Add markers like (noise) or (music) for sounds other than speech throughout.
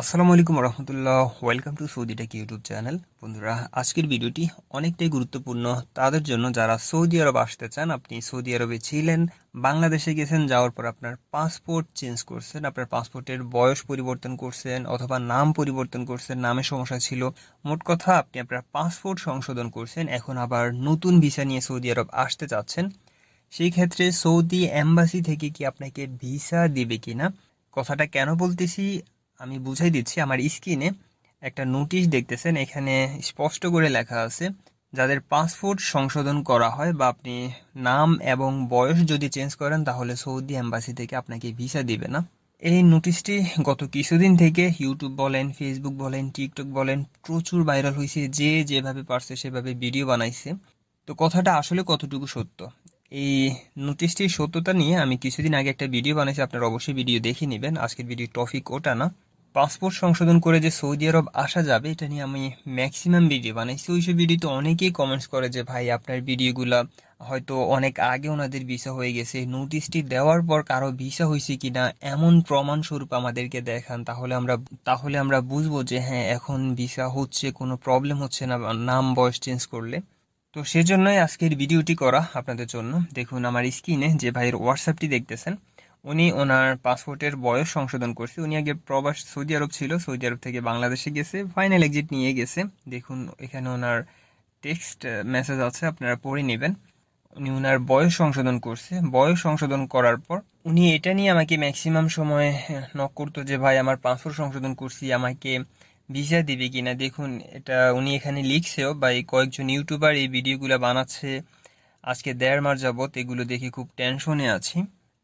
আসসালামু আলাইকুম রহমতুল্লাহ welcome to Saudi tech YouTube channel বন্ধুরা, আজকের ভিডিওটি অনেকটাই গুরুত্বপূর্ণ। তাদের জন্য যারা সৌদি আরব আসতে চান, আপনি সৌদি আরবে ছিলেন, বাংলাদেশে গেছেন, যাওয়ার পর আপনার পাসপোর্ট চেঞ্জ করছেন, আপনার পাসপোর্টের বয়স পরিবর্তন করছেন, অথবা নাম পরিবর্তন করছেন নামে সমস্যা ছিল, মোট কথা আপনি আপনার পাসপোর্ট সংশোধন করছেন, এখন আবার নতুন ভিসা নিয়ে সৌদি আরব আসতে চাচ্ছেন। সেই ক্ষেত্রে সৌদি অ্যাম্বাসি থেকে কি আপনাকে ভিসা দিবে কিনা? কথাটা কেন বলতেছি? আমি বুঝাই দিচ্ছি, আমার স্ক্রিনে একটা নোটিশ দেখতেছেন, এখানে স্পষ্ট করে লেখা আছে, যাদের পাসপোর্ট সংশোধন করা হয় বা আপনি নাম এবং বয়স যদি চেঞ্জ করেন, তাহলে সৌদি অ্যাম্বাসি থেকে আপনাকে ভিসা দিবে না। এই নোটিশটি গত কিছুদিন থেকে ইউটিউব বলেন, ফেসবুক বলেন, টিকটক বলেন, প্রচুর ভাইরাল হয়েছে যে যেভাবে পারছে সেভাবে ভিডিও বানাইছে। তো কথাটা আসলে কতটুকু সত্য? এই নোটিশটির সত্যতা নিয়ে আমি কিছুদিন আগে একটা ভিডিও বানাইছি, আপনারা অবশ্যই ভিডিও দেখে নেবেন। আজকের ভিডিও টপিক ওটা না। পাসপোর্ট সংশোধন করে যে সৌদি আরব আসা যাবে, এটা নিয়ে আমি ম্যাক্সিমাম ভিডিও বানাইছি। ওইসব ভিডিওতে অনেকেই কমেন্টস করে যে, ভাই, আপনার ভিডিওগুলা হয়তো অনেক আগে ওনাদের ভিসা হয়ে গেছে। নোটিশটি দেওয়ার পর কারও ভিসা হয়েছে কি না এমন প্রমাণস্বরূপ আমাদেরকে দেখান। তাহলে আমরা তাহলে আমরা বুঝব যে হ্যাঁ এখন ভিসা হচ্ছে, কোনো প্রবলেম হচ্ছে না নাম, বয়স চেঞ্জ করলে। তো সেজন্যই আজকের ভিডিওটি করা আপনাদের জন্য। দেখুন আমার স্ক্রিনে যে ভাইয়ের হোয়াটসঅ্যাপটি দেখতেছেন। উনি ওনার পাসপোর্টের বয়স সংশোধন করছে। উনি আগে প্রবাস সৌদি আরব ছিল, সৌদি আরব থেকে বাংলাদেশে গেছে ফাইনাল এক্সিট নিয়ে গেছে। দেখুন, এখানে ওনার টেক্সট মেসেজ আছে, আপনারা পড়ে নেবেন। উনি ওনার বয়স সংশোধন করছে। বয়স সংশোধন করার পর উনি এটা নিয়ে আমাকে ম্যাক্সিমাম সময় নক করতো যে, ভাই, আমার পাসপোর্ট সংশোধন করছি, আমাকে ভিসা দিবে কি না দেখুন, এটা উনি এখানে লিখছেও বা এই কয়েকজন ইউটিউবার এই ভিডিওগুলো বানাচ্ছে। আজকে দেড় মার যাবত এগুলো দেখে খুব টেনশনে আছি।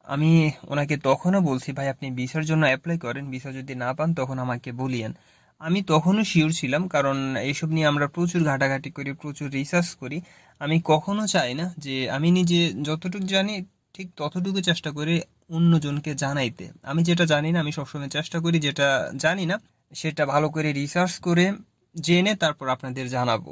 আমি ওনাকে তখনও বলছি, ভাই, আপনি ভিসার জন্য অ্যাপ্লাই করেন, ভিসা যদি না পান, তখন আমাকে বলিয়েন। আমি তখনও শিওর ছিলাম, কারণ এইসব নিয়ে আমরা প্রচুর ঘাটাঘাটি করি, প্রচুর রিসার্চ করি। আমি কখনো চাই না যে আমি নিজে যতটুকু জানি, ঠিক ততটুকু চেষ্টা করি অন্যজনকে জানাইতে। আমি যেটা জানি না, আমি সবসময় চেষ্টা করি যেটা জানি না, সেটা ভালো করে রিসার্চ করে জেনে তারপর আপনাদের জানাব।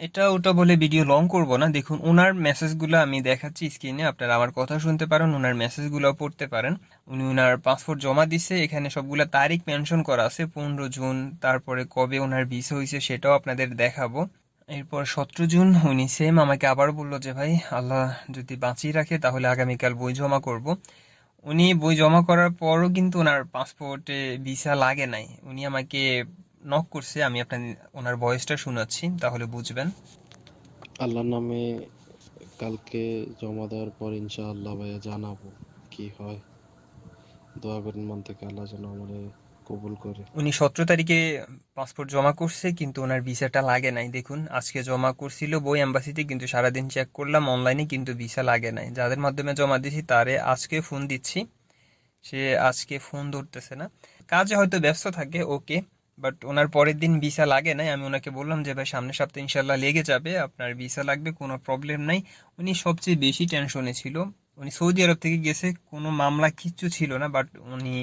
এটা ওটা বলে ভিডিও লং করব না। দেখুন ওনার মেসেজগুলো আমি দেখাচ্ছি স্ক্রিনে আপনারা আমার কথা শুনতে পারেন ওনার মেসেজগুলো পড়তে পারেন। উনি ওনার পাসপোর্ট জমা দিছে, এখানে সবগুলো তারিখ মেনশন করা আছে, পনেরো জুন, তারপরে কবে ওনার ভিসা হয়েছে সেটাও আপনাদের দেখাবো। এরপর সতেরো জুন, উনি সেম আমাকে আবার বলল যে, ভাই, আল্লাহ যদি বাঁচিয়ে রাখে, তাহলে আগামীকাল বই জমা করব। উনি বই জমা করার পরও কিন্তু ওনার পাসপোর্টে ভিসা লাগে নাই। উনি আমাকে নক করছে আমি আপনার ওনার ভয়েসটা শোনাচ্ছি তাহলে বুঝবেন। আল্লাহর নামে কালকে জমা দেওয়ার পর ইনশাআল্লাহ ভাইয়া জানাব কি হয়। দোয়া করেন মন থেকে আল্লাহ যেন আমাদের কবুল করে। উনি সতেরো তারিখে পাসপোর্ট জমা করছে কিন্তু ওনার ভিসাটা লাগে নাই দেখুন। আজকে জমা করছিল বই অ্যাম্বাসিতে কিন্তু সারাদিন চেক করলাম অনলাইনে কিন্তু ভিসা লাগে নাই। যাদের মাধ্যমে জমা দিয়েছি তারে আজকে ফোন দিচ্ছি। সে আজকে ফোন ধরতেছে না। কাজে হয়তো ব্যস্ত থাকে ওকে বাট ওনার পরের দিন ভিসা লাগে নাই। আমি ওনাকে বললাম যে, ভাই, সামনের সপ্তাহে ইনশাল্লাহ লেগে যাবে, আপনার ভিসা লাগবে, কোনো প্রবলেম নাই। উনি সবচেয়ে বেশি টেনশনে ছিল। উনি সৌদি আরব থেকে গেছে, কোনো মামলা কিচ্ছু ছিল না, বাট উনি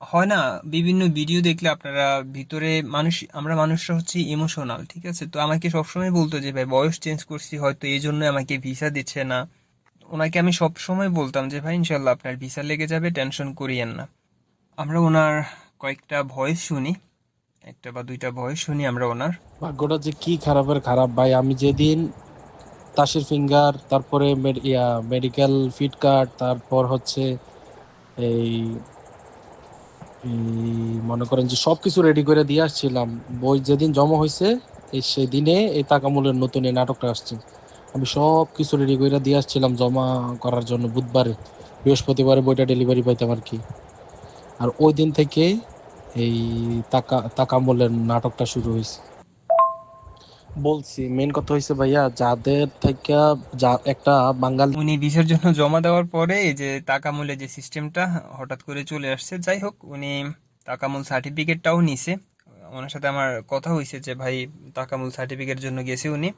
হয় না, বিভিন্ন ভিডিও দেখলে আপনারা ভিতরে মানুষ, আমরা মানুষরা হচ্ছে ইমোশনাল, ঠিক আছে? তো আমাকে সবসময় বলতো যে, ভাই, বয়স চেঞ্জ করছি, হয়তো এই জন্য আমাকে ভিসা দিচ্ছে না। ওনাকে আমি সব সময় বলতাম যে, ভাই, ইনশাল্লাহ আপনার ভিসা লেগে যাবে, টেনশন করিয়েন না। আমরা ওনার কয়েকটা ভয়েস শুনি। একটা বা দুইটা ভয়েস শুনি আমরা ওনার। ভাগ্যটা যে কি খারাপের খারাপ ভাই, আমি যেদিন তাসের ফিঙ্গার, তারপরে মেড- মেডিকেল ফিট কার্ড, তারপর হচ্ছে এই মনে করেন যে সব কিছু রেডি করে দিয়ে আসছিলাম। বই যেদিন জমা হয়েছে এই সেদিনে এই তাকামূলের নতুন এই নাটকটা আসছে। আমি সব কিছু রেডি করে দিয়ে আসছিলাম জমা করার জন্য বুধবারে। বৃহস্পতিবারে বইটা ডেলিভারি পাইতাম আর কি। আর ওই দিন থেকে এই তাকা তাকামূলের নাটকটা শুরু হয়েছে বলছি মেন কথা হয়েছে ভাইয়া, যাদের থেকে যা, একটা বাঙালি উনি ভিসার জন্য জমা দেওয়ার পরে যে তাকামূলে যে সিস্টেমটা হঠাৎ করে চলে আসছে, যাই হোক, উনি তাকামূল সার্টিফিকেটটাও নিছে। ওনার সাথে আমার কথা হয়েছে যে, ভাই তাকামূল সার্টিফিকেট জন্য গেছে উনি।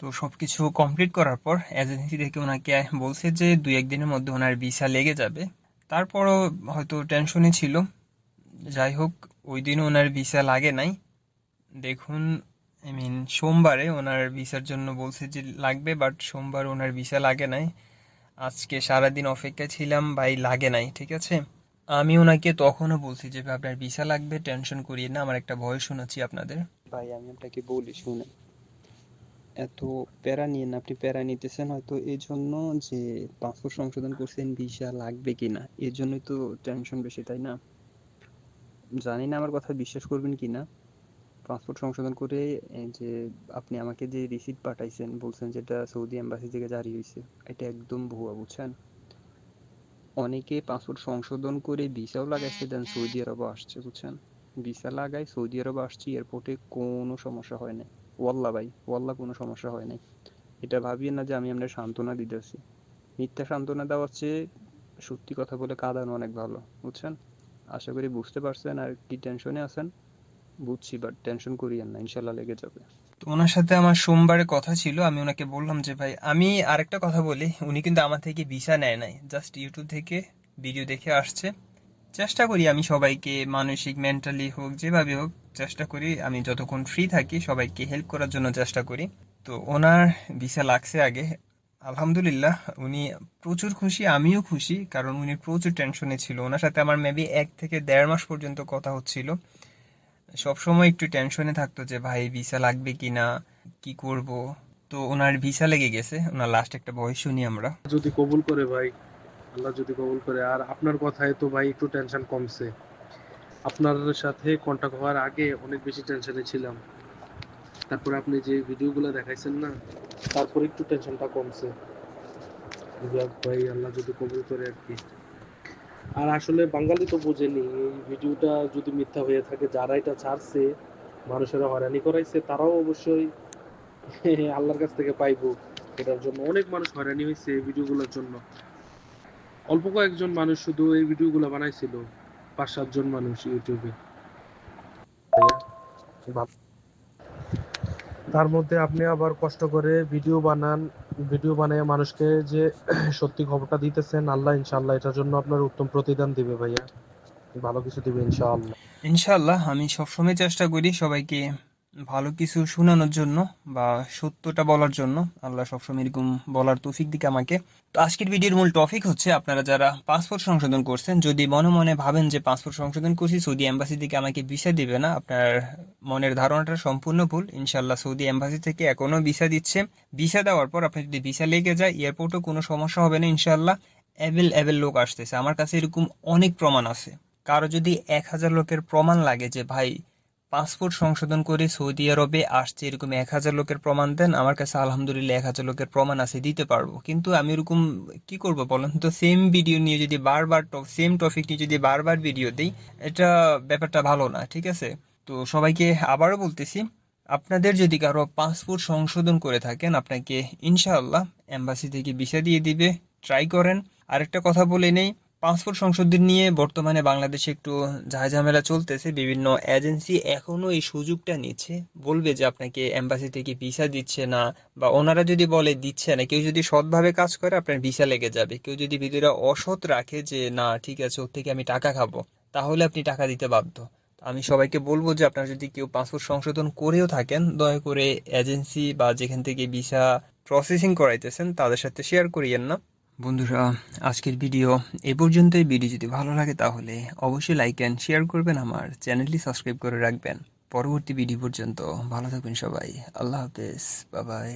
তো সব কিছু কমপ্লিট করার পর এজেন্সি থেকে ওনাকে বলছে যে, দুই, একদিনের মধ্যে ওনার ভিসা লেগে যাবে। তারপরও হয়তো টেনশনে ছিল। যাই হোক ওই দিনও ওনার ভিসা লাগে নাই। দেখুন আই মিন সোমবারে ওনার ভিসার জন্য বলছে যে লাগবে বাট সোমবার ওনার ভিসা লাগে নাই। আজকে সারাদিন অপেক্ষায় ছিলাম, ভাই, লাগে নাই, ঠিক আছে? আমি ওনাকে তখনও বলছি যে আপনার ভিসা লাগবে টেনশন করিয়ে না, আমার একটা ভয় শোনাচ্ছি আপনাদের। ভাই, আমি আপনাকে বলি শুনে এত প্যারা নিয়ে না আপনি প্যারা নিতেছেন হয়তো এই জন্য যে পাসপোর্ট সংশোধন করছেন ভিসা লাগবে কিনা এর জন্যই তো টেনশন বেশি, তাই না? জানি না আমার কথা বিশ্বাস করবেন কিনা। পাসপোর্ট সংশোধন করে যে আপনি আমাকে যে রিসিপ্ট পাঠাইছেন, বলছেন যেটা সৌদি এম্বাসি থেকে জারি হয়েছে এটা একদম ভুয়া, বুঝছেন? অনেকে পাসপোর্ট সংশোধন করে ভিসাও লাগাইছে দেন সৌদি আরবও আসছে, বুঝছেন? ভিসা লাগাই সৌদি আরব আসছি এয়ারপোর্টে কোনো সমস্যা হয় নাই। ওয়াল্লা ভাই, ওয়াল্লা কোনো সমস্যা হয় নাই। এটা ভাবিয়ে না যে আমি আপনার সান্ত্বনা দিতেছি। মিথ্যা সান্ত্বনা দেওয়ার চেয়ে সত্যি কথা বলে কাঁদানো অনেক ভালো, বুঝছেন? আশা করি বুঝতে পারছেন আর কি টেনশনে আছেন, বুঝছি বাট টেনশন করিয়েন না, ইনশাল্লাহ লেগে যাবে। তো ওনার সাথে আমার সোমবারে কথা ছিল, আমি ওনাকে বললাম যে, ভাই, আমি আরেকটা কথা বলি। উনি কিন্তু আমার থেকে ভিসা নেয় নাই জাস্ট ইউটিউব থেকে ভিডিও দেখে আসছে। চেষ্টা করি আমি সবাইকে, মানসিক মেন্টালি হোক, যেভাবে হোক, চেষ্টা করি আমি যতক্ষণ ফ্রি থাকি, সবাইকে হেল্প করার জন্য চেষ্টা করি। তো ওনার ভিসা লাগছে আগে আলহামদুলিল্লাহ, উনি প্রচুর খুশি, আমিও খুশি, কারণ উনি প্রচুর টেনশনে ছিল। ওনার সাথে আমার মেবি এক থেকে দেড় মাস পর্যন্ত কথা হচ্ছিল। সবসময় একটু টেনশনে থাকতো যে, ভাই ভিসা লাগবে কিনা? কি করব? তো ওনার ভিসা লেগে গেছে। ওনার লাস্ট একটা বয়স শুনি আমরা। যদি কবুল করে, ভাই, আল্লাহ যদি কবুল করে। আর আপনার কথায় তো, ভাই, একটু টেনশন কমছে। আপনার সাথে কন্টাক্ট হওয়ার আগে অনেক বেশি টেনশনে ছিলাম। তারপরে আপনি যে ভিডিওগুলো দেখাইছেন না, তারপরে একটু টেনশনটা কমছে। ভাই, আল্লাহ যদি কবুল করে আর কি। আর আসলে বাঙালি তো বোঝেনি, এই ভিডিওটা যদি মিথ্যা হয়ে থাকে, যারা এটা ছাড়ছে, মানুষেরা হয়রানি করাইছে, তারাও অবশ্যই (laughs) আল্লাহর কাছ থেকে পাইবো। এটার জন্য অনেক মানুষ হয়রানি হয়েছে এই ভিডিওগুলোর জন্য। অল্প কয়েকজন মানুষ শুধু এই ভিডিওগুলো বানাইছিল পাঁচ সাতজন মানুষ ইউটিউবে। তার মধ্যে আপনি আবার কষ্ট করে ভিডিও বানান ভিডিও বানিয়ে মানুষকে যে (clears throat) সত্যি খবরটা দিতেছেন, আল্লাহ ইনশাআল্লাহ এটার জন্য আপনার উত্তম প্রতিদান দিবে ভাইয়া। ভালো কিছু দিবে ইনশাআল্লাহ। ইনশাআল্লাহ, আমি সবসময় চেষ্টা করি সবাইকে ভালো কিছু শোনানোর জন্য বা সত্যটা বলার জন্য আল্লাহ সবসময় এরকম বলার তৌফিক দিকে আমাকে। তো আজকের ভিডিওর মূল টপিক হচ্ছে আপনারা যারা পাসপোর্ট সংশোধন করছেন, যদি মনে মনে ভাবেন যে পাসপোর্ট সংশোধন করছি সৌদি এম্বাসি থেকে আমাকে ভিসা দিবে না, আপনার মনের ধারণাটা সম্পূর্ণ ভুল। ইনশাল্লাহ সৌদি এম্বাসি থেকে এখনও ভিসা দিচ্ছে। ভিসা দেওয়ার পর আপনার যদি ভিসা লেগে যায় এয়ারপোর্টও কোনো সমস্যা হবে না ইনশাল্লাহ অ্যাভেল অ্যাভেল লোক আসতেছে। আমার কাছে এরকম অনেক প্রমাণ আছে। কারও যদি এক হাজার লোকের প্রমাণ লাগে যে, ভাই পাসপোর্ট সংশোধন করে সৌদি আরবে আসছে এরকম এক হাজার লোকের প্রমাণ দেন। আমার কাছে আলহামদুলিল্লাহ এক হাজার লোকের প্রমাণ আছে, দিতে পারব। কিন্তু আমি এরকম কি করব বলেন তো? সেম ভিডিও নিয়ে যদি বারবার সেম টপিক নিয়ে যদি বারবার ভিডিও দিই, এটা ব্যাপারটা ভালো না, ঠিক আছে? তো সবাইকে আবারও বলতেছি, আপনাদের যদি কারও পাসপোর্ট সংশোধন করে থাকেন, আপনাকে ইনশাআল্লাহ এম্বাসি থেকে ভিসা দিয়ে দিবে। ট্রাই করেন। আরেকটা কথা বলে নেই পাসপোর্ট সংশোধন নিয়ে বর্তমানে বাংলাদেশে একটু ঝামেলা চলতেছে, বিভিন্ন এজেন্সি এখনও এই সুযোগটা নিচ্ছে। বলবে যে আপনাকে এম্বাসি থেকে ভিসা দিচ্ছে না, বা ওনারা যদি বলে দিচ্ছে না, কেউ যদি সৎভাবে কাজ করে, আপনার ভিসা লেগে যাবে। কেউ যদি ভিতরে অসৎ রাখে যে, না, ঠিক আছে, ওর থেকে আমি টাকা খাব, তাহলে আপনি টাকা দিতে বাধ্য। আমি সবাইকে বলব যে, আপনারা যদি কেউ পাসপোর্ট সংশোধন করেও থাকেন, দয়া করে এজেন্সি বা যেখান থেকে ভিসা প্রসেসিং করাইতেছেন, তাদের সাথে শেয়ার করিয়েন না। বন্ধুরা, আজকের ভিডিও এ পর্যন্তই। ভিডিও যদি ভালো লাগে তাহলে অবশ্যই লাইক অ্যান্ড শেয়ার করবেন, আমার চ্যানেলটি সাবস্ক্রাইব করে রাখবেন। পরবর্তী ভিডিও পর্যন্ত ভালো থাকবেন সবাই। আল্লাহ হাফেজ বাবাই